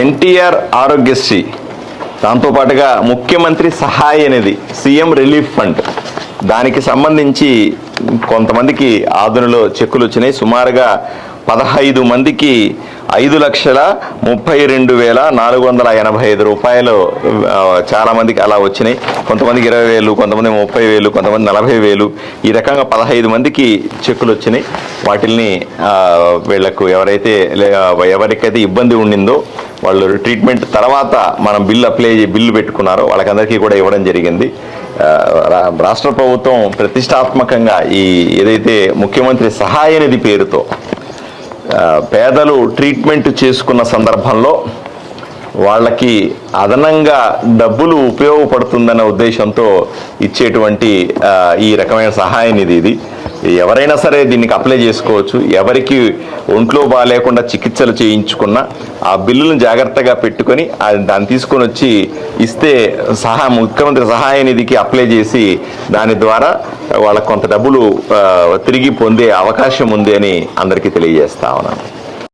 ఎన్టీఆర్ ఆరోగ్యశ్రీ. దాంతోపాటుగా ముఖ్యమంత్రి సహాయ నిధి సీఎం రిలీఫ్ ఫండ్. దానికి సంబంధించి కొంతమందికి ఆదునలో చెక్కులు వచ్చినాయి. సుమారుగా పదహైదు మందికి ఐదు లక్షల ముప్పై రెండు వేల నాలుగు వందల ఎనభై ఐదు రూపాయలు చాలామందికి అలా వచ్చినాయి. కొంతమందికి ఇరవై వేలు కొంతమంది ముప్పై వేలు కొంతమంది నలభై వేలు. ఈ రకంగా పదహైదు మందికి చెక్కులు వచ్చినాయి. వాటిల్ని వీళ్ళకు ఎవరైతే ఎవరికైతే ఇబ్బంది ఉండిందో వాళ్ళు ట్రీట్మెంట్ తర్వాత మనం బిల్లు అప్లై చే- బిల్లు పెట్టుకున్నారు వాళ్ళకందరికీ కూడా ఇవ్వడం జరిగింది. రా- రాష్ట్ర ప్రభుత్వం ప్రతిష్టాత్మకంగా ఈ ఏదైతే ముఖ్యమంత్రి సహాయ నిధి పేరుతో పేదలు ట్రీట్మెంట్ చేసుకున్న సందర్భంలో వాళ్ళకి అదనంగా డబ్బులు ఉపయోగపడుతుందన్న ఉద్దేశంతో ఇచ్చేటువంటి ఈ రకమైన సహాయ నిధి ఇది. ఎవరైనా సరే దీనికి అప్లై చేసుకోవచ్చు. ఎవరికి ఒంట్లో బాగాలేకుండా చికిత్సలు చేయించుకున్న ఆ బిల్లులను జాగ్రత్తగా పెట్టుకొని దాన్ని తీసుకొని వచ్చి ఇస్తే సహా ముఖ్యమంత్రి సహాయ నిధికి అప్లై చేసి దాని ద్వారా వాళ్ళకు కొంత డబ్బులు తిరిగి పొందే అవకాశం ఉంది అని అందరికీ తెలియజేస్తా ఉన్నాను.